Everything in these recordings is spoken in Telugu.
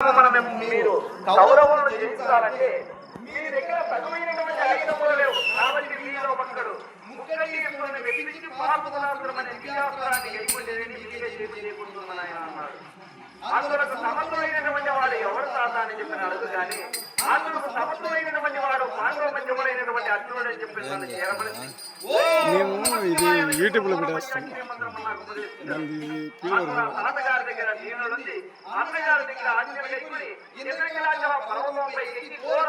మనం మీరు. కౌరవులను జయించాలంటే మీ దగ్గర తగువైనటువంటి ఆయుధములు లేవు. కాబట్టి మీలో ఒక్కడు ముఖ్యంగా వెలిగించి పాల్గొనాల్సిన విద్యాసనాన్ని ఎదుర్కొంటేనే మీకే చేతి లేకుంటుందని ఆయన అన్నాడు అందులకు సమర్థమైనటువంటి వాడు ఎవరు తాత అని చెప్పిన అడుగు కానీ అందులకు సమర్థమైనటువంటి వాడు మానవ మధ్యములైనటువంటి అర్జునుడు అని చెప్పి నన్ను మేము ఇది పెట్టేస్తాం. తాతగారి దగ్గర దీనులుంది అన్నగారి దగ్గర ఆజ్ఞలు కట్టుకుని పర్వతంపై ఎక్కి ఘోర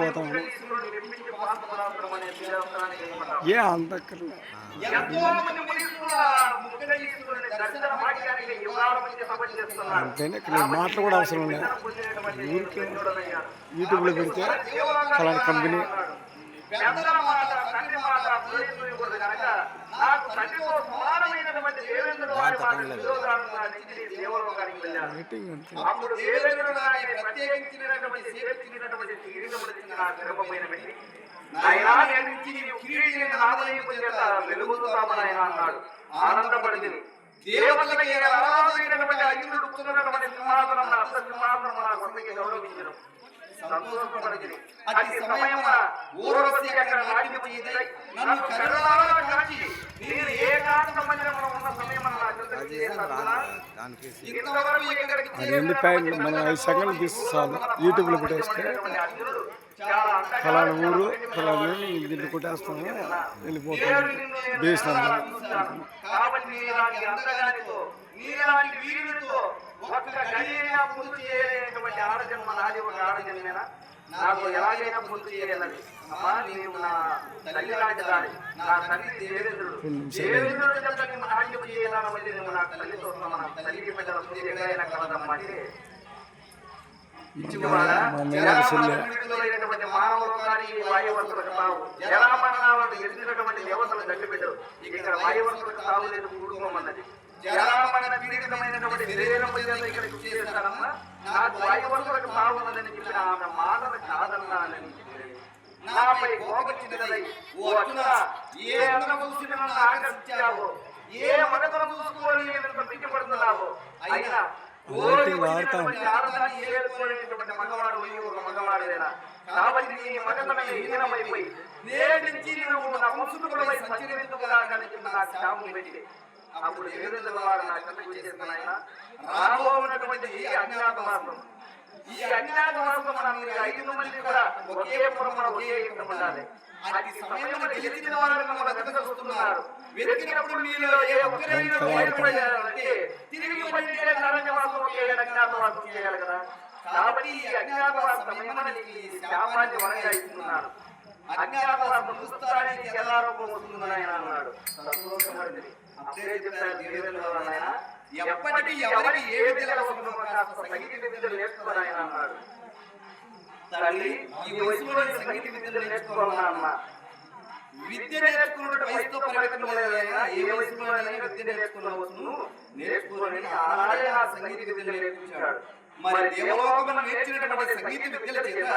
పోతాము ఏ అంత అక్కర్లే. అంతేనే మాటలు కూడా అవసరం లేదు. ఊరికే యూట్యూబ్లో పెడితే అలాంటి కంపెనీ పెద్దల మాట తండ్రి మాట ప్రయోజనకూడదు కనుక నాకు తండ్రితో సమానమైనటువంటి దేవేంద్రుడు వారి మాట దేవలోకానికి వెళ్ళాను అప్పుడు దేవేంద్రుడు ఆయన ప్రత్యేకించినటువంటి చేర్చినటువంటి కిరీటములు నా గర్భమైన పెట్టి నాయనా నేను కిరీటిని చేత వెలుగుతామని ఆయన అన్నాడు ఆనందపడింది దేవతలకి అర్జునుడు సింహాసనం నా అర్థ సింహాసనం నా గౌరవించడం నాట్యము ఎదురై నన్ను కరుణారా కాచి నేను ఏకాంత మందిరమున ఉన్న నా. ఇంతవరకు ఇక్కడికి మనం ఐదు సెకండ్లు యూట్యూబ్లో పెట్టేస్తే ఫలానా ఊరు ఫలానా దీంట్లో కొట్టేస్తాము వెళ్ళిపోతాము దేశం కాబట్టి నీలాంటి అందగానితో నీలాంటి వీరునితో ఒక్క గడియైనా పూర్తి చేయలేనటువంటి ఆడజన్మ నాది ఒక ఆడజన్మేనా? నాకు ఎలాగైనా పూర్తి చేయాలని అమ్మా నీవు నా తల్లి లాంటి దాడి నా తల్లి దేవేంద్రుడు. దేవేంద్రుడు చెంత నీవు నాట్యం చేయాలని మళ్ళీ నువ్వు నా తల్లితో సమానం తల్లికి పెద్దల సూర్య ఎక్కడైనా కలదమ్మా అంటే. ఇచ్చివాడా మా మేనర్ చెల్లె. జలామరణమైనటువంటి మానవలోకానికి వాయువంతులకు తావు జలామరణాలను ఎదిగినటువంటి దేవతలు గట్టిపెట్టరు ఇక్కడ వాయువంతులకు తావు లేదు కూడుకోమన్నది జలామరణ పీడితమైనటువంటి శరీరం ఇక్కడికి చేస్తానమ్మా నాకు వాయువంతులకు తావు ఉన్నదని చెప్పిన ఆమె మాటలు కాదన్నానని నాపై కోపచ్చినదై ఓ అర్జున ఏ అందము చూసి నన్ను ఆకర్షించావో? ఏ మగతను చూసుకొని నేను పిచ్చిపడుతున్నావో అయినా. ఆడదాన్ని మగవాడు ఒక మగవాడేనా? కాబట్టి నీ మగతనం హీనమైపోయి నేటి నుంచి నువ్వు నా వంశుడుపై సంచరించుకుగా కనిపించిన నా శాపం పెట్టి అప్పుడు ఏదైనా వాడు నా చెంతకు వచ్చేస్తున్నాయన రాబోనటువంటి ఈ అజ్ఞాతవాసం ఈ అజ్ఞాతవాసం మనం మీరు ఐదు మంది కూడా ఒకే పురమున ఒకే యుద్ధం ఉండాలి. అది సమయంలో గెలిచిన వారు మమ్మల్ని వెతకగొస్తున్నారు వెతికినప్పుడు ఏ ఒక్కరైనా బయటపడాలంటే తిరిగి అరణ్యవాసం అజ్ఞాతవాసం చేయాలి కదా. కాబట్టి ఈ వరంగా ఇస్తున్నారు. అజ్ఞాతవాసం పుస్తకానికి ఎలా రూపం వస్తుందని ఆయన అన్నాడు. సంతోషపడింది. అప్పుడే ఆయన ఎప్పటికీ ఎవరికి ఏ సంగీత విద్యలు నేర్చుకోని ఆయన అన్నాడు. తల్లి ఈ వయసులో ఈ సంగీత విద్యలు నేర్చుకోవాలన్నా అమ్మ విద్య నేర్చుకున్న వయసుతో పరిమితం లేదైనా ఏ వయసులోనైనా విద్య నేర్చుకున్నవచ్చును నేర్చుకోని ఆనాడే ఆ సంగీత విద్యలు నేర్పించాడు. మరి దేవలోకమున నేర్చినటువంటి సంగీత విద్యల చేత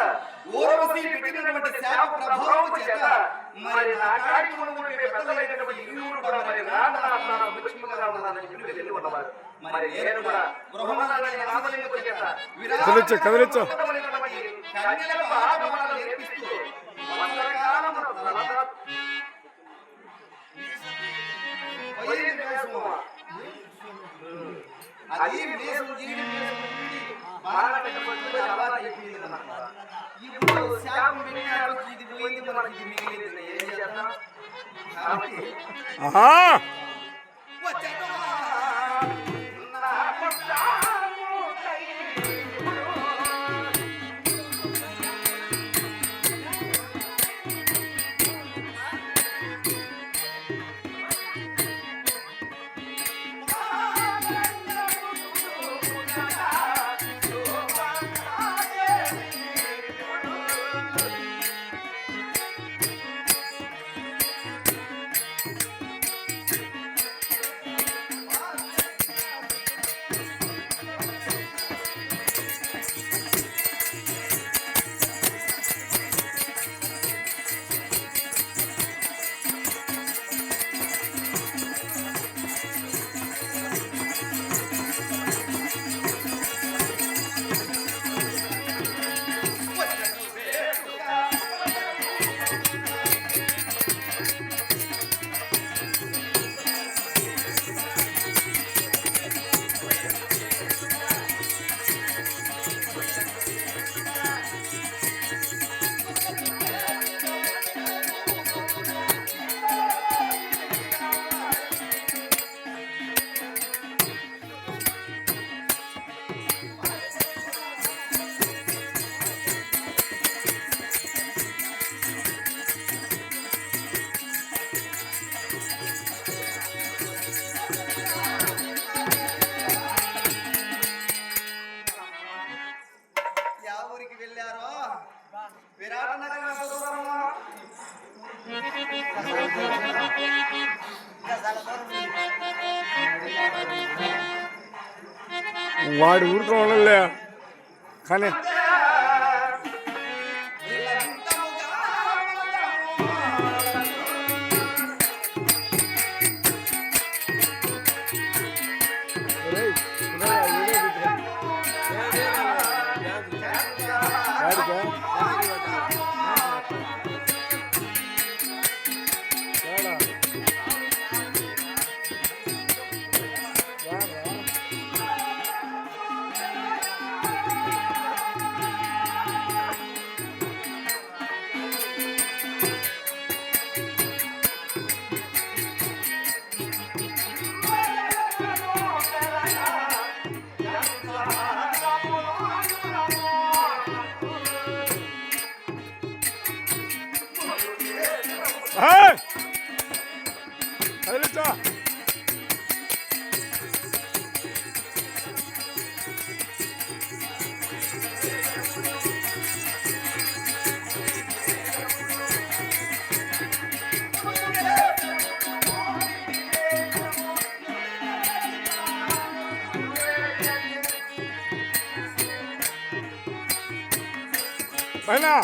ఊర్వశి పెట్టినటువంటి శాప ప్రభావం చేత మరి నా కాడి మునుగుడు పెద్దలైనటువంటి ఇరువురు కూడా మరి రాధారాధార ముఖ్యంగా ఉన్నారని చెప్పి వెళ్ళి ఉన్నవారు మరి నేను కూడా చేత కదిలించు, నేర్పిస్తూ. అది అలవాటు అన్నమాట. ఇప్పుడు శాపం వినియాడు ఇది పోయింది మనకి ఇది మిగిలింది. ఏం చేద్దాం? వాడు ఊరుకో ఉండలే కానీ ఒరేయ్, 에이! 달려자 빨리 나!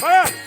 빨리!